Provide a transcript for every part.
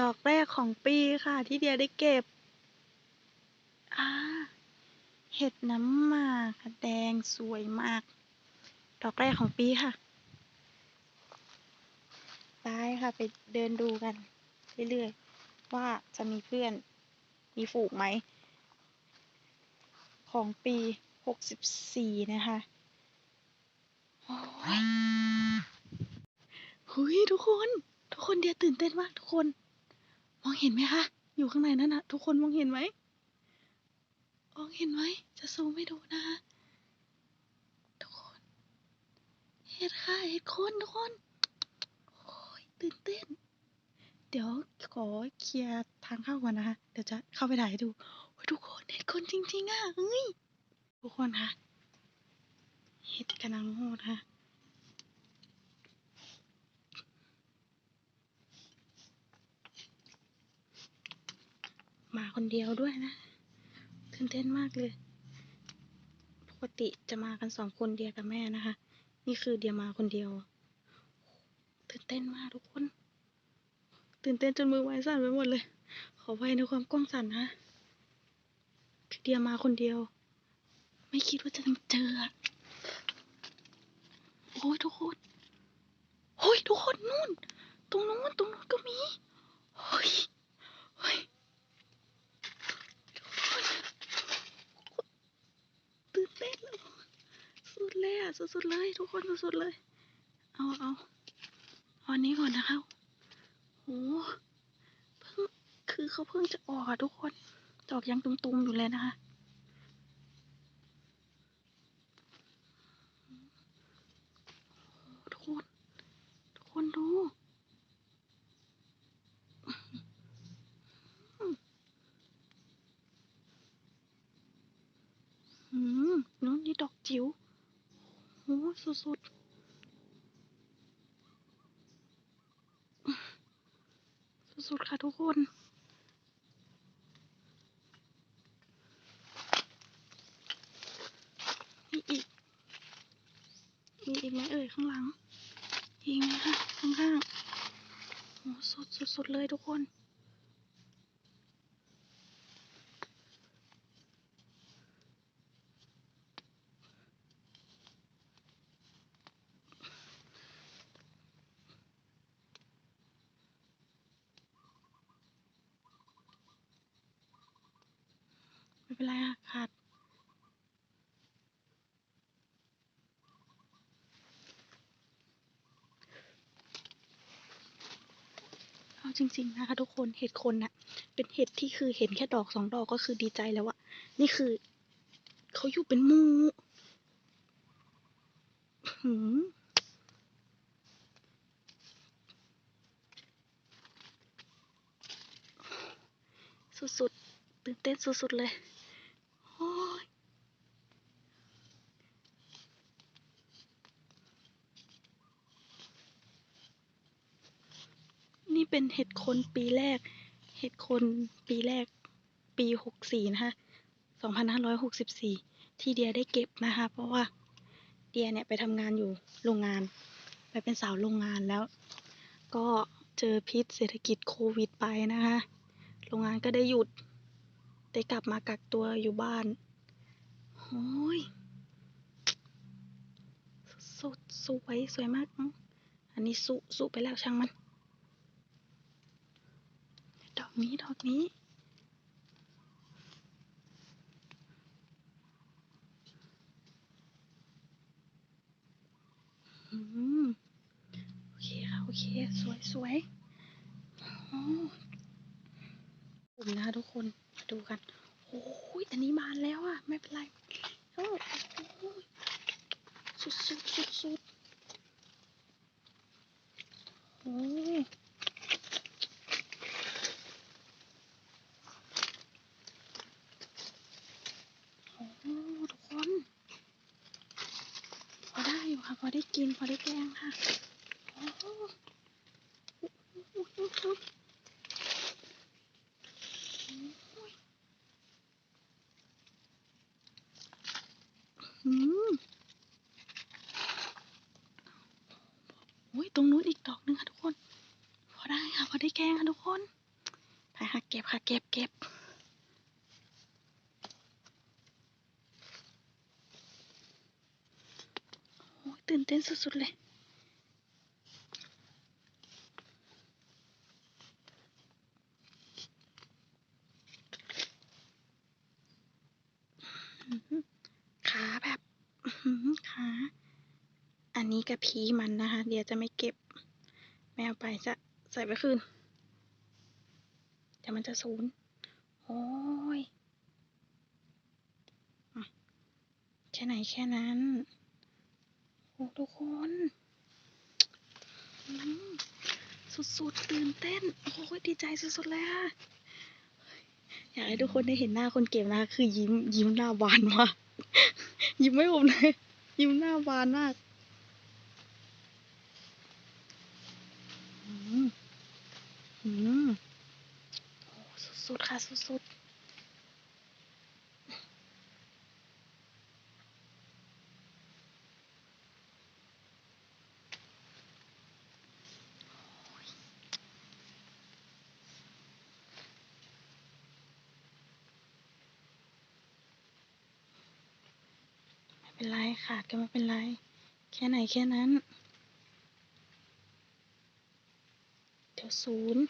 ดอกแรกของปีค่ะที่เดียได้เก็บอ่าเห็ดน้ำหมากแดงสวยมาก ดอกแรกของปีค่ะ ไปค่ะไปเดินดูกัน เรื่อยๆ ว่าจะมีเพื่อนมีฝูงไหม ของปีหกสิบสี่นะคะโอ้ยหุยทุกคน ทุกคนเดียตื่นเต้นมากทุกคน มองเห็นไหมคะ อยู่ข้างในนั้นนะทุกคนมองเห็นไหมมองเห็นไหม จะซูมให้ดูนะคะ ทุกคน เห็ดค่ะ เห็ดคนทุกคน โอ้ยตื่นเต้น เดี๋ยวขอเคลียร์ทางเข้าก่อนนะคะ เดี๋ยวจะเข้าไปถ่ายให้ดูโอ้ยทุกคนเห็ดคนจริงๆอะเฮ้ย ทุกคนคะ เห็ดกำลังโหดค่ะ มาคนเดียวด้วยนะตื่นเต้นมากเลย ปกติจะมากันสองคนเดียกับแม่นะคะ นี่คือเดียมาคนเดียว ตื่นเต้นมากทุกคน ตื่นเต้นจนมือไม้สั่นไปหมดเลย ขอไว้ในความกว้างสั่นนะคือเดียมาคนเดียว ไม่คิดว่าจะเจอโอ้ยทุกคนโอ้ยทุกคนนู่น ตรงนู้นตรงนู้นก็มีโอ้ยโอ้ย ตื่น เต้นแล้วสุดเลยอะสุดๆเลยทุกคนสุดๆเลย เอาเอาเอาอันนี้ก่อนนะคะโหเพิ่งคือเขาเพิ่งจะออกอะทุกคนดอกยังตุมๆอยู่เลยนะคะโอ้ทุกคนทุกคนดู มนู้นนี่ดอกจิ๋วโหสุดๆ สุดๆ ค่ะทุกคน มีอีก มีอีกไหมเอ่ยข้างหลังอีกไหมคะข้างๆโอ้สุดสุดๆเลยทุกคน ไม่เป็นไรค่ะขาดเอาจริง ๆ นะคะทุกคนเห็ดคนน่ะ เป็นเห็ดที่คือเห็นแค่ดอกสองดอกก็คือดีใจแล้วอะนี่คือเขาอยู่เป็นมูหืมสุดๆตื่นเต้นสุดๆเลย โอ้ย นี่เป็นเห็ด คนปีแรก เห็ดคนปีแรกปีหกสี่นะคะสองพันห้าร้อยหกสิบสี่ที่เดียได้เก็บนะคะ เพราะว่าเดียเนี่ยไปทำงานอยู่โรงงาน ไปเป็นสาวโรงงานแล้ว ก็เจอพิษเศรษฐกิจโควิดไปนะคะ โรงงานก็ได้หยุด ได้กลับมากักตัวอยู่บ้านโอ้ยสุดสวยสวยมาก อันนี้สุสุไปแล้วช่างมัน ดอกนี้ดอกนี้อืมโอเคค่ะ โอเค สวยสวยโอ้กลุ่มนะทุกคน มาดูกัน โอ้ยอันนี้บานแล้วอะ ไม่เป็นไร โอ้โอ้ยสุดสุดสุดสุดโอ้ยโอ้ทุกคน พอได้อยู่ค่ะ พอได้กิน พอได้แกงค่ะ โอ้โหโอ้โหโอ้โหโอ้โหอืม โอ้ยตรงนู้นอีกดอกหนึงค่ะทุกคน พอได้ค่ะพอได้แกงค่ะทุกคนไปค่ะเก็บค่ะเก็บเก็บโอ้ยตื่นเต้นสุดๆเลย อื้อหือขาแบบ อื้อหือขาอันนี้กระพีมันนะคะ เดี๋ยวจะไม่เก็บไม่เอาไปจะใส่ไว้คืนเดี๋ยวมันจะสูญโอ้ยอแค่ไหนแค่นั้นโอ้ทุกคนสุดๆตื่นเต้น โอ้ยดีใจสุดๆเลยค่ะ อยากให้ทุกคนได้เห็นหน้าคนเก็บนะคะ คือยิ้มยิ้มหน้าบานมาก ยิ้มไม่ผมเลย ยิ้มหน้าบานมากอืมอืมโอ้สุดๆค่ะ สุดๆ ไม่เป็นไร ขาดก็ไม่เป็นไร แค่ไหนแค่นั้น เดี๋ยวศูนย์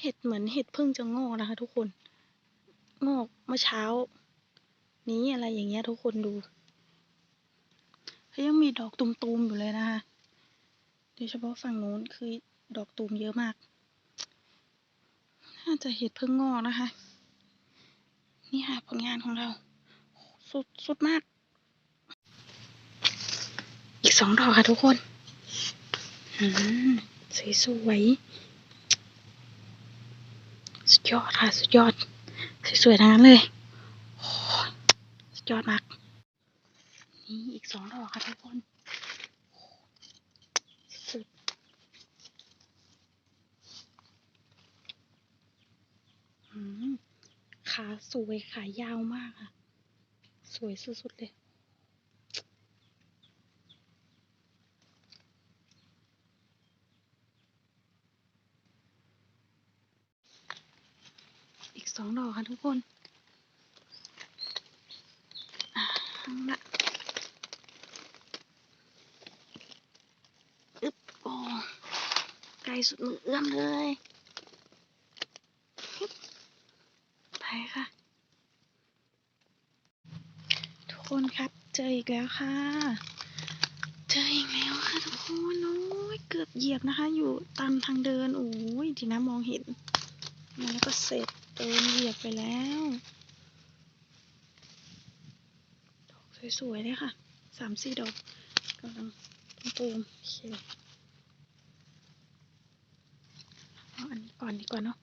เห็ดเหมือนเห็ดพิ่งจะงอกนะคะทุกคน งอกเมื่อเช้า นี้อะไรอย่างเงี้ยทุกคนดูเขายังมีดอกตุมๆอยู่เลยนะคะโดยเฉพาะฝั่งนู้นคือดอกตูมเยอะมาก น่าจะเห็ดเพิ่งงอกนะคะ นี่ค่ะผลงานของเรา สุดสุดมาก อีกสองดอกค่ะทุกคนอืมสวยๆสุดยอดค่ะ สุดยอด สวยๆทั้งนั้นเลย สุดยอดมาก นี่อีกสองดอกค่ะทุกคน สุด ขาสวยขายาวมากค่ะสวยสุดๆเลยอีกสองดอกค่ะทุกคนอ่าเอาละอึ๊บโอ้ไกล สุดมือเอื้อมเลยไปค่ะ ทุกคนครับเจออีกแล้วค่ะ เจออีกแล้วค่ะทุกคนโอ้ยเกือบเหยียบนะคะ อยู่ตามทางเดินโอ้ยทีนะมองเห็นแล้วก็เสร็จเดินเหยียบไปแล้วดอกสวยๆเลยค่ะสามสี่ดอกกำลังตูมโอเคเอาอันนี้ ก่อนดีกว่าเนาะ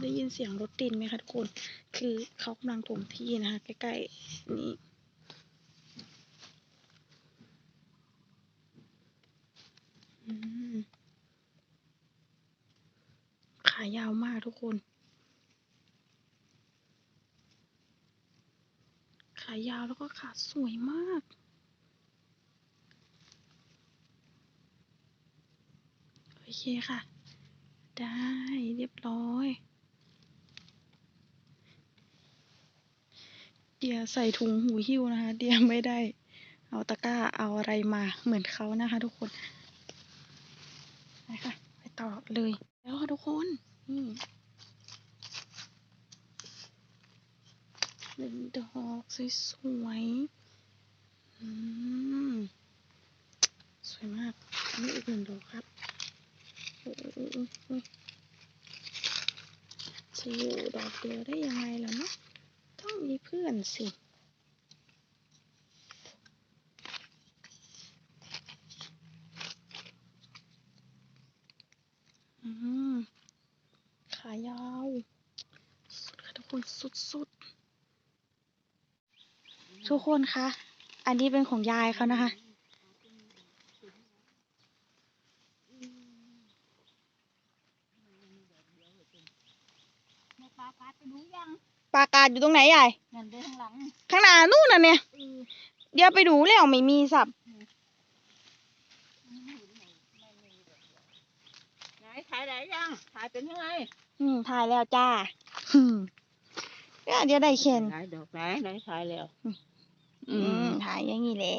ได้ยินเสียงรถดินไหมคะทุกคน คือเขากำลังถมที่นะคะ ใกล้ๆนี้ อืม ขายาวมากทุกคน ขายาวแล้ว ก็ขาสวยมาก โอเคค่ะ ได้เรียบร้อย เดียใส่ถุงหูหิ้วนะคะ เดียไม่ได้ เอาตะกร้าเอาอะไรมาเหมือนเขานะคะทุกคนไปค่ะไปต่อเลย แล้วค่ะทุกคนนี่ หนึ่งดอกสวยๆอืมสวยมากอันนี่อีกหนึ่งดอกครับโอ้โหจะอยู่ดอกเดียวได้ยังไงล่ะเนาะต้องมีเพื่อนสิอืมขาอุ้ยสุดๆ ทุกคนคะ อันนี้เป็นของยายเขานะคะในปลาปลาไปดูยังปลากาดอยู่ตรงไหนยายนั่นเดินข้างหลังข้างหน้านู่นน่ะเนี่ยเออเดี๋ยวไปดูแล้วไม่มีสับ ไหนถ่ายได้ยังถ่ายเป็นยังไงอืมถ่ายแล้วจ้าอืมเนี่ยเดี๋ยวได้เข็นถ่ายดอกไหนไหนถ่ายแล้ว อืมถ่ายอย่างนี้แหละ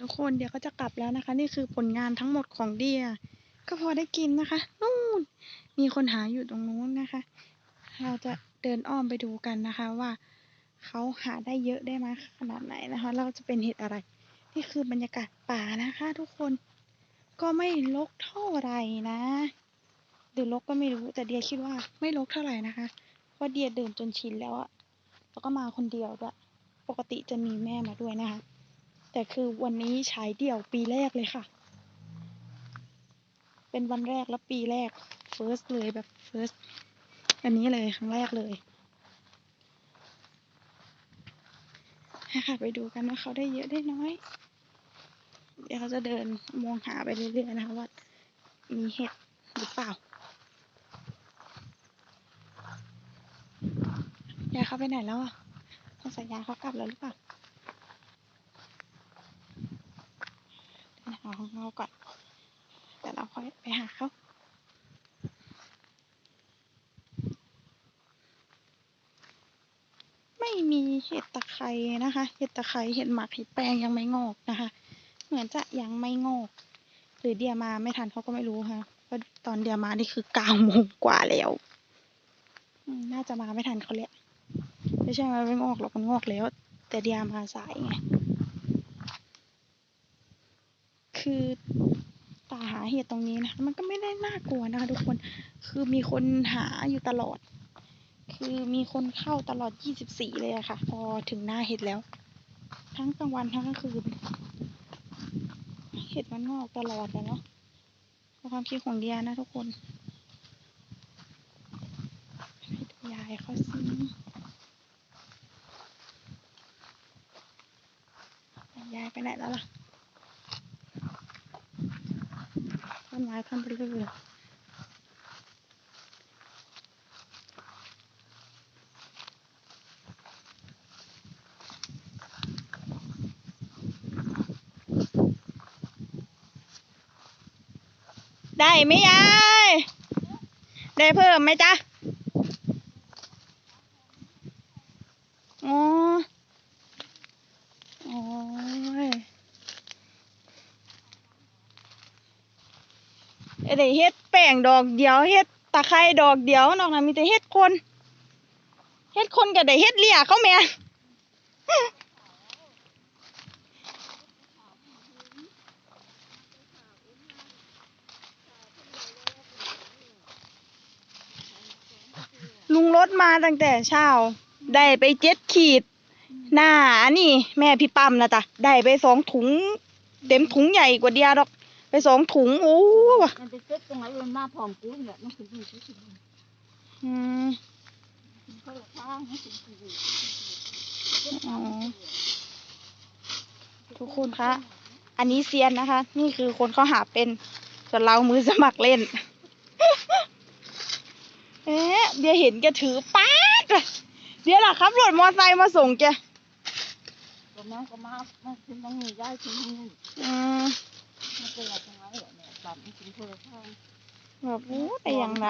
ทุกคนเดี๋ยวก็จะกลับแล้วนะคะ นี่คือผลงานทั้งหมดของเดีย ก็พอได้กินนะคะนู่นมีคนหาอยู่ตรงนู้นนะคะ เราจะเดินอ้อมไปดูกันนะคะว่าเขาหาได้เยอะได้มากขนาดไหนนะคะแล้วจะเป็นเห็ดอะไร นี่คือบรรยากาศป่านะคะ ทุกคนก็ไม่รกเท่าไหร่นะหรือรกก็ไม่รู้แต่เดียคิดว่าไม่รกเท่าไหร่นะคะเพราะเดียเดินจนชินแล้วอะแล้วก็มาคนเดียวด้วย ปกติจะมีแม่มาด้วยนะคะ แต่คือวันนี้ฉายเดี่ยวปีแรกเลยค่ะ เป็นวันแรกและปีแรก first เลยแบบ first อันนี้เลยครั้งแรกเลยให้ค่ะไปดูกันว่าเขาได้เยอะได้น้อย เดี๋ยวเขาจะเดินมองหาไปเรื่อยๆนะคะว่ามีเห็ดหรือเปล่ายายเขาไปไหนแล้วอะ สงสัยยาเขากลับแล้วหรือเปล่าเดินหาของเราก่อนเดี๋ยวเราค่อยไปหาเขาไม่มีเห็ดตะไคร้นะคะ เห็ดตะไคร้เห็ดหมักเห็ดแป้งยังไม่งอกนะคะ เหมือนจะยังไม่งอก หรือเดียมาไม่ทันเขาก็ไม่รู้ค่ะเพราะตอนเดียมานี่คือเก้าโมงกว่าแล้วน่าจะมาไม่ทันเขาแหละ ไม่ใช่ว่าไม่งอกหรอกมันงอกแล้ว แต่เดียมาสายไงคือตาหาเห็ดตรงนี้นะคะมันก็ไม่ได้น่ากลัวนะคะทุกคนคือมีคนหาอยู่ตลอด คือมีคนเข้าตลอด 24 เลยอะค่ะ พอถึงหน้าเห็ดแล้ว ทั้งกลางวันทั้งกลางคืนเห็ดมันงอกตลอดอะเนาะในความคิดของเดียนะทุกคนให้ดูยายเขาสิ ยายไปไหนแล้วล่ะต้นไม้พันธุ์เรื่อยได้ไหมยาย ได้เพิ่มไหมจ๊ะ อ๋อ โอ้ย ไอ้ได้เฮ็ดแป้งดอกเดียวเฮ็ดตะไคร้ดอกเดียวนอกนั้นมีแต่เฮ็ดคนเฮ็ดคนก็ได้เฮ็ดเลี่ยเขาแม่ลุงรถมาตั้งแต่เช้า ได้ไปเจ็ดขีด หน้าอันนี้แม่พี่ปั๊มนะจ๊ะ ได้ไปสองถุง เต็มถุงใหญ่กว่าเดียดอก ไปสองถุงโอ้ว่ะมันไปเก็บตรงไหนมันมาพร้อมกูนี่แหละมันคืออยู่ที่สุดอืมเขาละทางมันคืออยู่อ๋อทุกคนคะอันนี้เซียนนะคะ นี่คือคนเขาหาเป็น ส่วนเรามือสมัครเล่น เอ๊ะเดี๋ยวเห็นแกถือป๊าดอะเดี๋ยวล่ะครับรถมอไซค์มาส่งแกตรงนั้นก็มามาถึงตรงนี้ได้ถึงตรงนี้อืม มันเป็นอะไรตรงไหนเหรอเนี่ยตัดมันถึงคนละทางแบบอู้แต่อย่างไร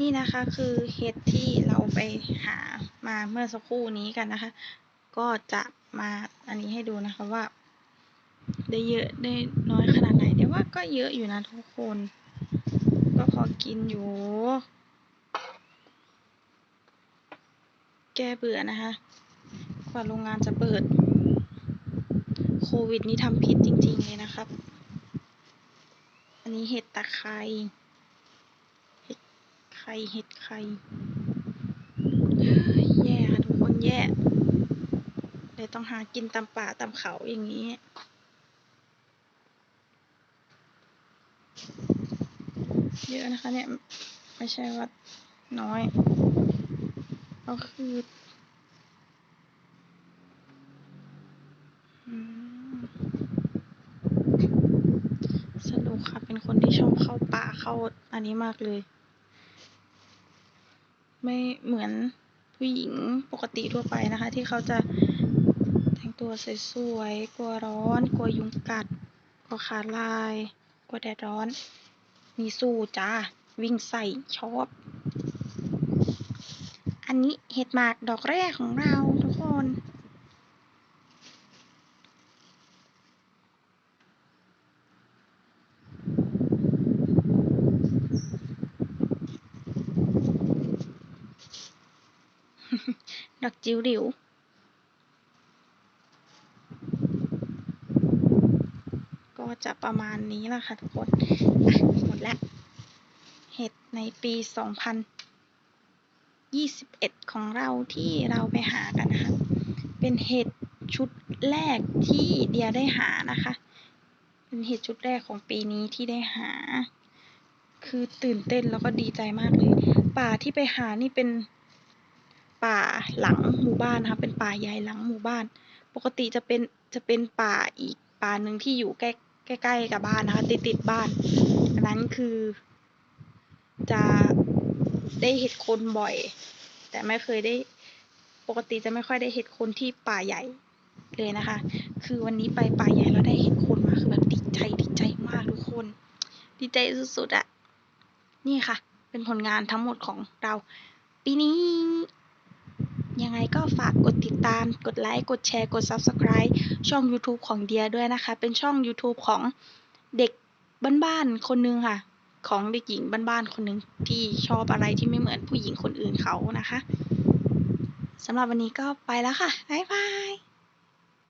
นี่นะคะคือเห็ดที่เราไปหามาเมื่อสักครู่นี้กันนะคะ ก็จะมาอันนี้ให้ดูนะคะว่า ได้เยอะได้น้อยขนาดไหนเดี๋ยวว่าก็เยอะอยู่นะทุกคน ก็พอกินอยู่ แก้เบื่อนะคะกว่าโรงงานจะเปิด โควิดนี้ทำพิษจริง ๆ เลยนะครับ อันนี้เห็ดตะไคร้ไข่เห็ดไข่เฮ้ยแย่ค่ะทุกคนแย่เลยต้องหากินตามป่าตามเขาอย่างนี้เยอะนะคะเนี่ย ไม่ใช่ว่าน้อย ก็คืออืม สนุกค่ะ เป็นคนที่ชอบเข้าป่าเข้าอันนี้มากเลย ไม่เหมือนผู้หญิงปกติทั่วไปนะคะ ที่เขาจะแต่งตัวสวยๆ กลัวร้อน กลัวยุงกัด กลัวขาลาย กลัวแดดร้อน มีสู้จ้า วิ่งใส่ชอบ อันนี้เห็ดหมากดอกแรกของเราทุกคน ดอกจิ๋วหลิวก็จะประมาณนี้ละค่ะทุกคนหมดแล้วเห็ดในปี 2021 ของเราที่เราไปหากันนะคะ เป็นเห็ดชุดแรกที่เดียได้หานะคะ เป็นเห็ดชุดแรกของปีนี้ที่ได้หา คือตื่นเต้นแล้วก็ดีใจมากเลย ป่าที่ไปหานี่เป็น ป่าหลังหมู่บ้านนะคะเป็นป่าใหญ่หลังหมู่บ้าน ปกติจะเป็นจะเป็นป่าอีกป่าหนึ่งที่อยู่ใกล้ใกล้กับบ้านนะคะติดติดบ้านอันนั้นคือ จะได้เห็ดโคนบ่อย แต่ไม่เคยได้ปกติจะไม่ค่อยได้เห็ดโคนที่ป่าใหญ่เลยนะคะ คือวันนี้ไปป่าใหญ่แล้วได้เห็ดโคนมาคือแบบดีใจดีใจมากทุกคน ดีใจสุดๆอะนี่ค่ะ เป็นผลงานทั้งหมดของเรา ปีนี้ ยังไงก็ฝากกดติดตาม กดไลค์ กดแชร์ กด Subscribe ช่อง YouTube ของเดียด้วยนะคะ เป็นช่อง YouTube ของเด็กบ้านๆคนนึงค่ะ ของเด็กหญิงบ้านๆคนหนึ่งที่ชอบอะไรที่ไม่เหมือนผู้หญิงคนอื่นเขานะคะสำหรับวันนี้ก็ไปแล้วค่ะ บ๊ายบาย